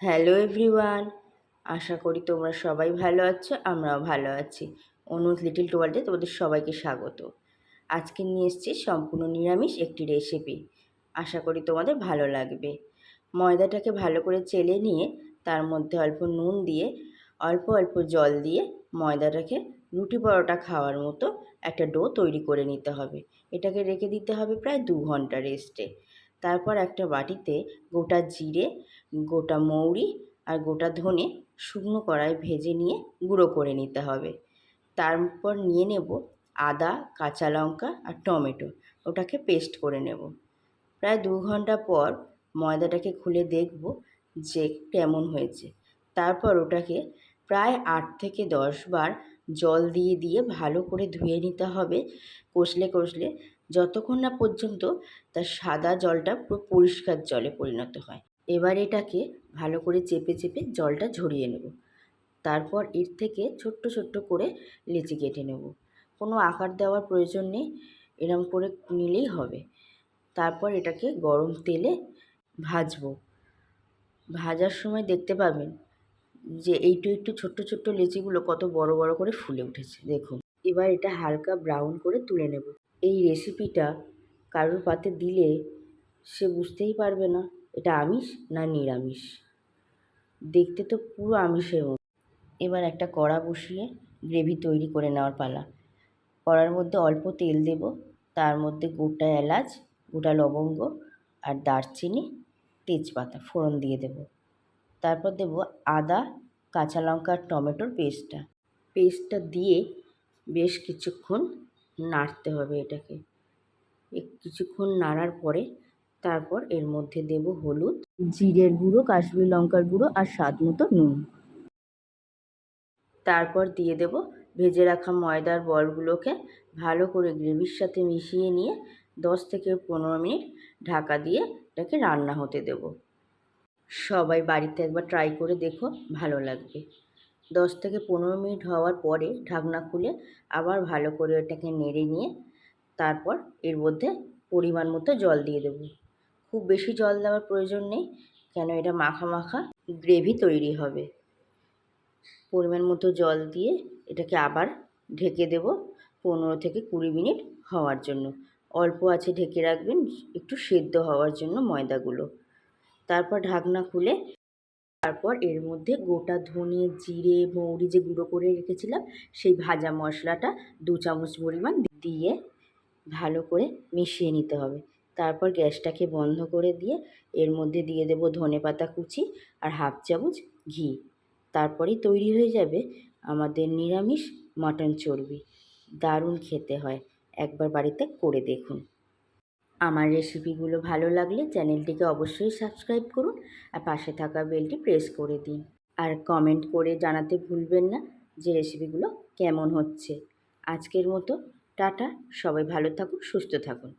Hello everyone আশা করি তোমরা সবাই ভালো আছো, আমরাও ভালো আছি। অনুজ লিটিল টোয়ার্ল্ডে তোমাদের সবাইকে স্বাগত। আজকে নিয়ে এসেছি সম্পূর্ণ নিরামিষ একটি রেসিপি আশা করি তোমাদের ভালো লাগবে। ময়দাটাকে ভালো করে চেলে নিয়ে তার মধ্যে অল্প নুন দিয়ে, অল্প অল্প জল দিয়ে ময়দাটাকে রুটি পরোটা খাওয়ার মতো একটা ডো তৈরি করে নিতে হবে। এটাকে রেখে দিতে হবে প্রায় দু ঘণ্টা রেস্টে তারপর একটা বাটিতে গোটা জিরে, গোটা মৌরি আর গোটা ধনে শুকনো কড়াই ভেজে নিয়ে গুঁড়ো করে নিতে হবে। তারপর নিয়ে নেব আদা, কাঁচা লঙ্কা আর টমেটো। ওটাকে পেস্ট করে নেব। প্রায় দু ঘণ্টা পর ময়দাটাকে খুলে দেখব যে কেমন হয়েছে। তারপর ওটাকে প্রায় আট থেকে দশ বার জল দিয়ে দিয়ে ভালো করে ধুয়ে নিতে হবে। কষলে কষলে যতক্ষণ না পর্যন্ত তার সাদা জলটা পুরো পরিষ্কার জলে পরিণত হয়। এবার এটাকে ভালো করে চেপে চেপে জলটা ঝরিয়ে নেব। তারপর এর থেকে ছোট্ট ছোট্ট করে লেচি কেটে নেব। কোনো আকার দেওয়ার প্রয়োজন নেই, এরম করে নিলেই হবে। তারপর এটাকে গরম তেলে ভাজবো। ভাজার সময় দেখতে পাবেন যে এইটু একটু ছোট্ট ছোট্ট লেচিগুলো কত বড় বড় করে ফুলে উঠেছে। দেখুন, এবার এটা হালকা ব্রাউন করে তুলে নেব। এই রেসিপিটা কারোর পাতে দিলে সে বুঝতেই পারবে না, এটা আমিষ না নিরামিষ? দেখতে তো পুরো আমিষের মতো। এবার একটা কড়া বসিয়ে গ্রেভি তৈরি করে নেওয়ার পালা। কড়ার মধ্যে অল্প তেল দেব, তার মধ্যে গোটা এলাচ, গোটা লবঙ্গ আর দারচিনি, তেজপাতা ফোড়ন দিয়ে দেব। তারপর দেব আদা, কাঁচা লঙ্কা আর টমেটোর পেস্টটা পেস্টটা দিয়ে বেশ কিছুক্ষণ নাড়তে হবে এটাকে। কিছুক্ষণ নাড়ার পরে তারপর এর মধ্যে দেব হলুদ, জিরের গুঁড়ো, কাশ্মীর লঙ্কার গুঁড়ো আর স্বাদ মতো নুন। তারপর দিয়ে দেব ভেজে রাখা ময়দার বলগুলোকে ভালো করে গ্রেভির সাথে মিশিয়ে নিয়ে দশ থেকে পনেরো মিনিট ঢাকা দিয়ে এটাকে রান্না হতে দেব। সবাই বাড়িতে একবার ট্রাই করে দেখো, ভালো লাগবে। দশ থেকে পনেরো মিনিট হওয়ার পরে ঢাকনা খুলে আবার ভালো করে এটাকে নেড়ে নিয়ে তারপর এর মধ্যে পরিমাণ মতো জল দিয়ে দেবো। খুব বেশি জল দেওয়ার প্রয়োজন নেই, কেন এটা মাখা মাখা গ্রেভি তৈরি হবে। পরিমাণ মতো জল দিয়ে এটাকে আবার ঢেকে দেব পনেরো থেকে কুড়ি মিনিট হওয়ার জন্য। অল্প আছে ঢেকে রাখবেন, একটু সেদ্ধ হওয়ার জন্য ময়দাগুলো। তারপর ঢাকনা খুলে তারপর এর মধ্যে গোটা ধনে, জিরে, মৌরি যে গুঁড়ো করে রেখেছিলাম, সেই ভাজা মশলাটা দু চামচ পরিমাণ দিয়ে ভালো করে মিশিয়ে নিতে হবে। তারপর গ্যাসটাকে বন্ধ করে দিয়ে এর মধ্যে দিয়ে দেবো ধনে পাতা কুচি আর হাফ চামচ ঘি। তারপরেই তৈরি হয়ে যাবে আমাদের নিরামিষ মাটন চর্বি। দারুণ খেতে হয়। একবার বাড়িতে করে দেখুন। আমার রেসিপিগুলো ভালো লাগলে চ্যানেলটিকে অবশ্যই সাবস্ক্রাইব করুন আর পাশে থাকা বেলটি প্রেস করে দিন। আর কমেন্ট করে জানাতে ভুলবেন না যে রেসিপিগুলো কেমন হচ্ছে। আজকের মতো, টাটা, সবাই ভালো থাকুন, সুস্থ থাকুন।